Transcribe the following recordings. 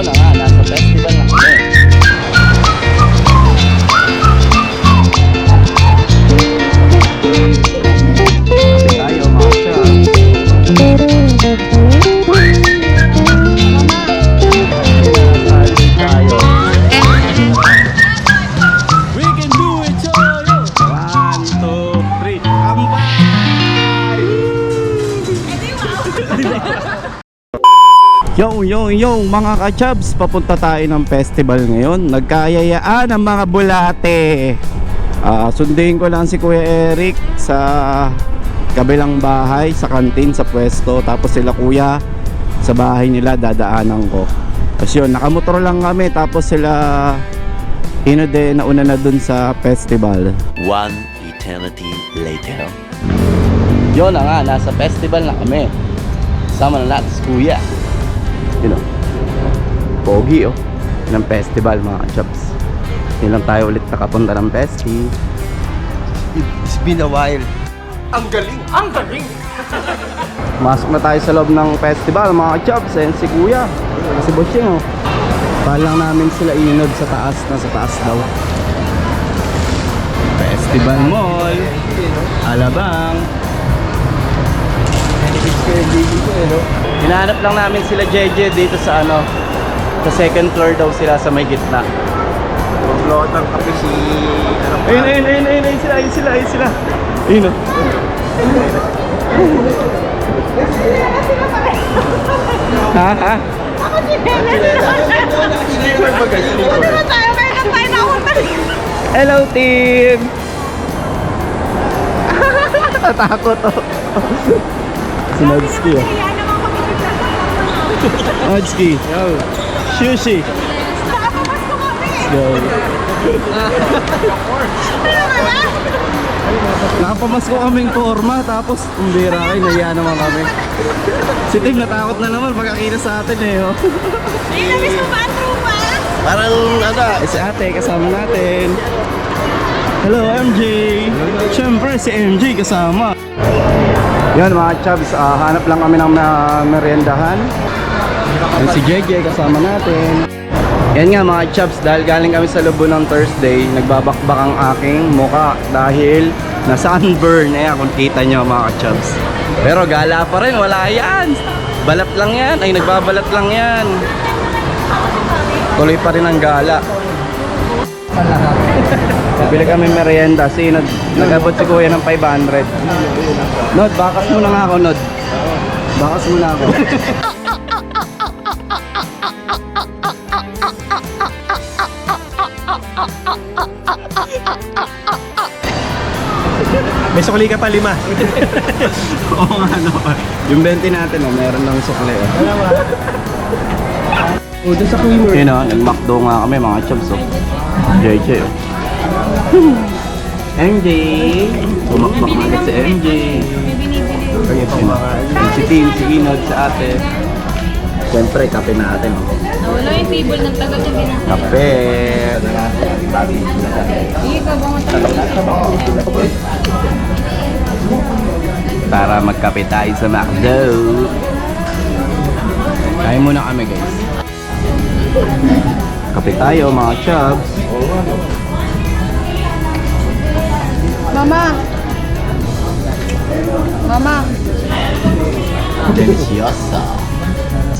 Yun na nga, Yo, yo, yo, mga kachabs, papunta tayo ng festival ngayon. Nagkayayaan ang mga bulate. Ah, sundin ko lang si Kuya Eric sa kabilang bahay, sa kantin, sa pwesto. Tapos sila kuya sa bahay nila, dadaanan ko. Tapos yun, nakamotor lang kami. Tapos sila Inode, nauna na dun sa festival. One eternity later. Yun na nga, nasa festival na kami. Sama na natin si Kuya. You know, pogi oh. Ng festival mga chaps. Hindi lang tayo ulit nakapunta ng festi. It's been a while. Ang galing! Ang galing! Masok na tayo sa loob ng festival mga chaps. Ayan si Kuya. Si Bossing oh. Palang namin sila inod sa taas na sa taas daw. Festival Mall. Alabang. Hinahanap lang namin sila JJ dito sa ano sa second floor daw sila sa may gitna. Maglot ng kape si... Ano pa? Ayun, ayun, ayun, ayun, ayun sila, ayun sila, ayun sila. Ayun oh. ha, ba guys? Sleeper. Hello, team! Natakot oh. si Nodski oh. Nodski. Yo. Shushi. Let's go. Nakapamasko kaming forma tapos umbira kayo, nahiya naman kami. Si Tim natakot na naman pagkakita sa atin eh. Oh. Parang ano, Eh, si ate kasama natin. Hello MJ. Siyempre si MJ kasama. Yan mga chubs, ah, hanap lang kami ng uh, meriendahan. Yan si JJ kasama natin. Yan nga mga chubs, dahil galing kami sa Lubo ng Thursday, nagbabakbak ang aking muka dahil na sunburn. Ayan, kung kita nyo mga chubs. Pero gala pa rin, wala yan. Balat lang yan, ay nagbabalat lang yan. Tuloy pa rin ang gala. Bili kami merienda. Si Nod, nag-abot si Kuya ng 500. Nod, bakas muna nga ako, Nod. Bakas muna ako. may sukli ka pa lima. Oo nga, no. Yung 20 natin, oh, meron lang sukle. Oh. O, doon sa creamer. Yun oh, nag-McDo nga kami mga chubs oh. JJ oh. MJ! Bumakbak na agad si MJ. Yun, oh. Si Tim, si Inod, si ate. Siyempre, kape natin oh. Nawala yung table ng tagal na ginagawa. Kape! Ikaw ba mo Para magkape tayo sa McDo. Kain muna kami guys. Kape tayo mga chubs. Mama! Mama! Deliciosa.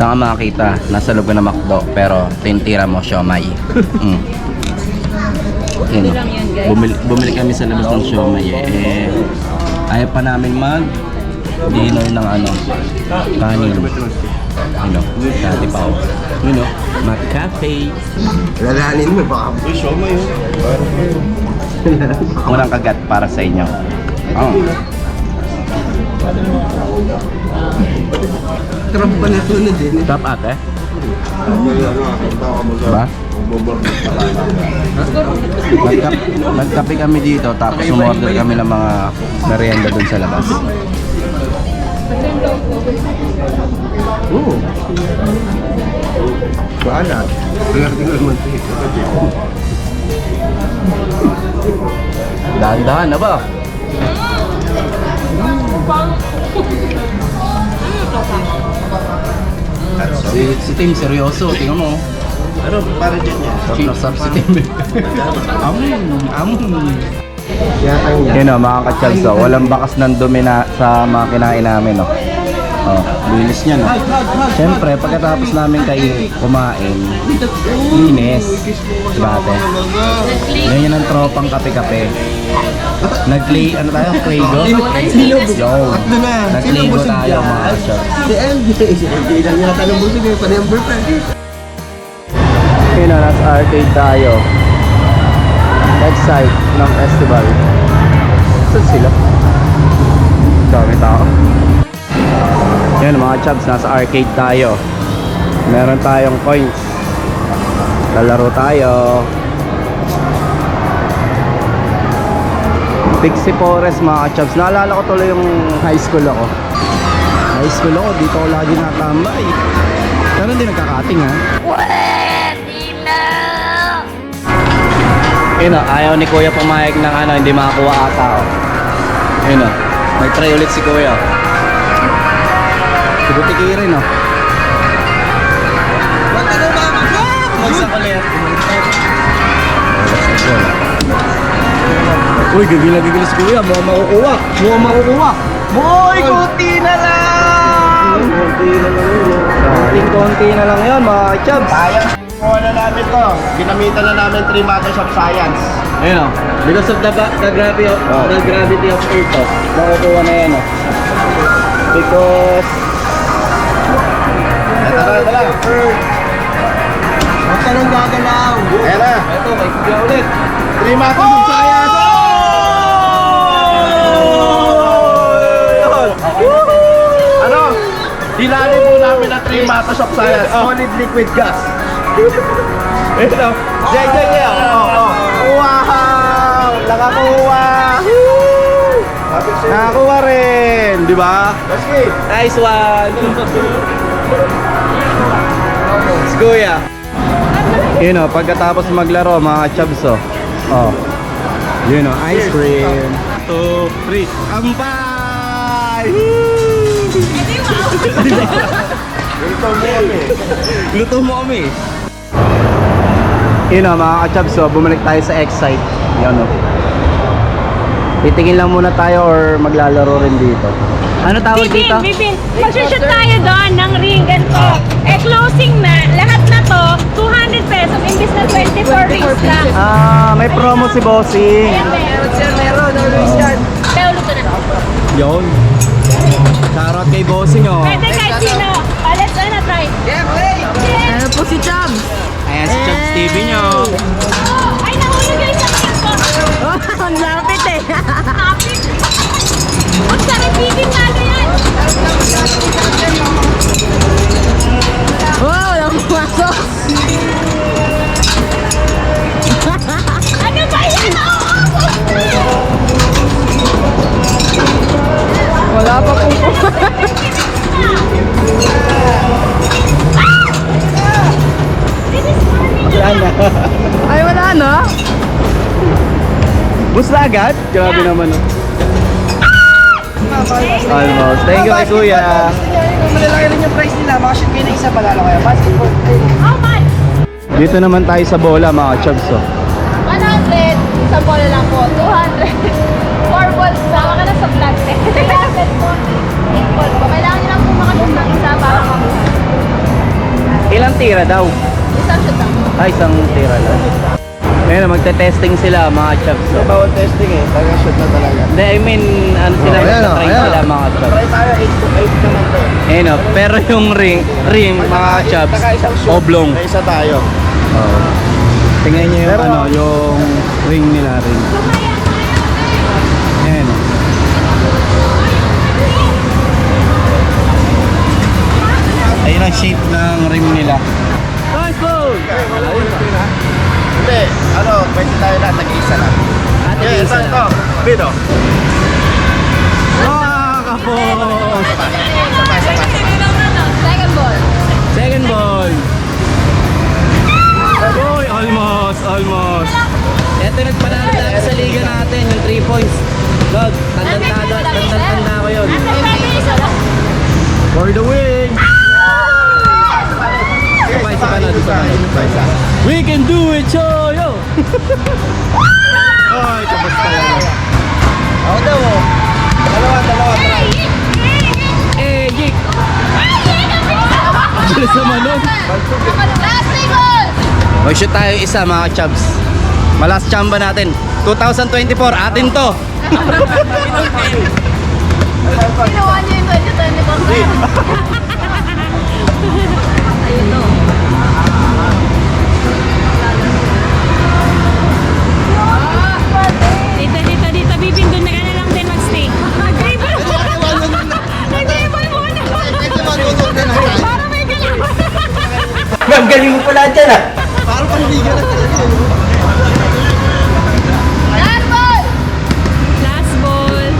Saan ka makakita? Nasa loob ng McDo, pero tintira mo siomay. Mm. Yun, oh. guys. Bumili, bumili kami sa labas ng siomay eh. eh ayaw pa namin mag dinner ng ano, kanin. Know, dati pa ako. You know, mag-cafe. Lalanin mo, baka may show mo yun. Unang kagat para sa inyo. Oh. Trump pa na tunod din. Top ate? Diba? Nagkap nagkape kami dito tapos umorder kami ng mga merienda dun sa labas. Oo. Ito. Dahan-dahan na ba? Si, si Tim, seryoso. Tingnan mo. Ano, para dyan yan? Sarap na sarap si Tim. Amon, amon. Yatang yan. Yun o, mga kachalso. Walang bakas ng dumi na sa mga kinain namin, no? Oh, linis niya, no? Siyempre, pagkatapos namin kayo kumain, linis. Diba, ate? Ganyan ang tropang kape-kape. Nag-clay, ano tayo? Claygo? Yo. Na. Busog tayo, mga kachalso. Si MJ. Si MJ lang yata ng busog eh. Pa-number pa. Yun o, nasa arcade tayo. Next site ng festival. Saan sila? Dami tao. Yan mga chubs, nasa arcade tayo. Meron tayong coins. Lalaro tayo. Pixie Forest mga chubs. Naalala ko tuloy yung high school ako. High school ako, dito ako lagi natambay. Pero hindi nagkakating ha. Yun o, ayaw ni Kuya pumayag ng ano, hindi makakuha ata o. Yun o, nag-try ulit si Kuya. Si Butiki rin o. Huwag ka na! Magsak ulit. Uy, gagila si Kuya, mukhang makukuha. Mukhang makukuha. Boy, konti na lang! Konti na lang yun. Konti na lang yun, mga chubs. Sayang. Kuha na namin to. Ginamitan na namin 3 matters of science. Ayun o. Because of the, the, gravity of, the gravity of Earth o. Makukuha na yan o. Because... Huwag ka nang gagalaw. Ayan na. Ito, may kuya ulit. 3 matters of science. Ano? Dilali po namin ang 3 matters of science. Solid liquid gas. Ito. Jay, Jay, Jay. Oh, oh. Wow! Nakakuha! Nakakuha rin, di ba? Nice one! Si Kuya. Yun o, pagkatapos maglaro mga chubs o. Oh. Yun o, ice cream. Two, three. Ampay! Ito mo kami. Luto mo kami. Yun o, mga kachubs o, bumalik tayo sa Excite. Yan o. Titingin lang muna tayo or maglalaro rin dito. Ano tawag dito? Bibin, Bibin, magshoot tayo doon ng ring ganito. Eh, closing na. Lahat na to, 200 pesos, imbis na 24 rings lang. Ah, may promo si Bossing. Ayan, meron. Sir, meron. Always yan. Pero luto na. Yun. Shoutout kay Bossing oh. Pwede kahit sino. Ah, let's ano, try. Yeah, wait. Yes. po si Chubs. Ayan si Chubbs TV nyo. Oh, ay, nahulog yung isang ko. Ang lapit eh. Kapit. Ang sarap bibin talo yan. Wow, walang pumasok. Ano ba yan? Wala pa po. Ay, wala na. Bus na agad? Grabe naman oh. Almost. Thank you kay Kuya. Malalaki rin yung price nila. Makashoot kayo na isa palalo kaya. Basketball. How much? Dito naman tayo sa bola mga Chubbs oh. 100. Sa bola lang po. 200. 4 balls. Sama ka na sa vlog. 300 po. 8 balls po. Kailangan nyo lang po makashoot ng isa para mabuhay. Ilang tira daw? Isang shoot lang. Ay, isang tira lang. Ngayon, magte-testing sila mga Chubbs oh. Bawal testing eh. Taga shoot na talaga. Hindi, I mean, ano sila, Oh, ayan, oh, magta-try ayan. sila mga Chubbs. Try tayo 8 to 8 naman to. Ayun oh. Pero yung ring, ring mga shoot. oblong. May isa tayo. Tingnan niyo yung Pero- ano, yung ring nila ring. Ayan. Ayun ang shape ng rim nila. Nice goal! Hindi. Ano, pwede tayo na. Tag-isa lang. Yeah, ito, ito. Bino. Ah, kapos! Second ball. Second ball. Uy, almost, almost. Ito nagpanalo dati sa liga natin, yung 3 points. God, tanda-tanda, tanda-tanda ko yun. Lang. For the win! Isa pa na, isa pa na. Isa, isa. We can do it, Choyo! Ay, kabas talaga. Ako daw, oh. Dalawa, dalawa, dalawa. Eh, Jake! Bilis sa single! Mag-shoot tayo isa mga chubs. Malas chamba natin. 2024, atin to! Ginawa niyo yung 2024. Ayun o. galing mo pala dyan ah! Last ball! Last ball.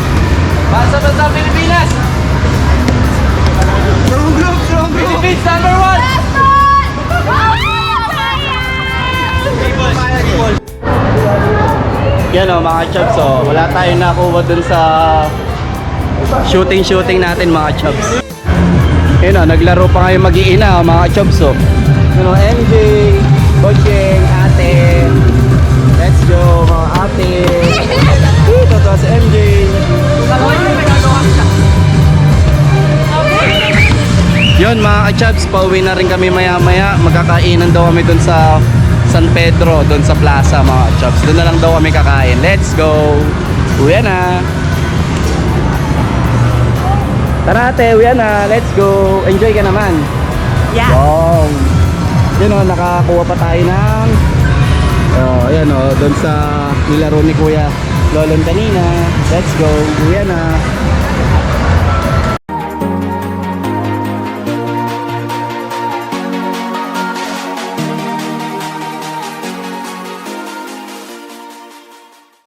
Basa ba sa Pilipinas? Strong group, strong group. Philippines number one! Last ball! Yan o mga chubs oh. Wala tayong nakuha dun sa shooting-shooting natin mga chubs. Yun o, naglaro pa ngayon mag-iina oh, mga chubs oh. O, MJ, Bocheng, ate. Let's go mga ate. Ito to si MJ. Yun mga ka-chubs, pauwi na rin kami maya-maya. Magkakainan daw kami dun sa San Pedro, dun sa plaza mga ka-chubs. Doon na lang daw kami kakain. Let's go! Uwi na! Tara ate, uwi na. Let's go! Enjoy ka naman. Yeah. Wow! Yun o, nakakuha pa tayo ng Oh, ayan oh, doon sa nilaro ni Kuya Lolon kanina. Let's go. Uwi na.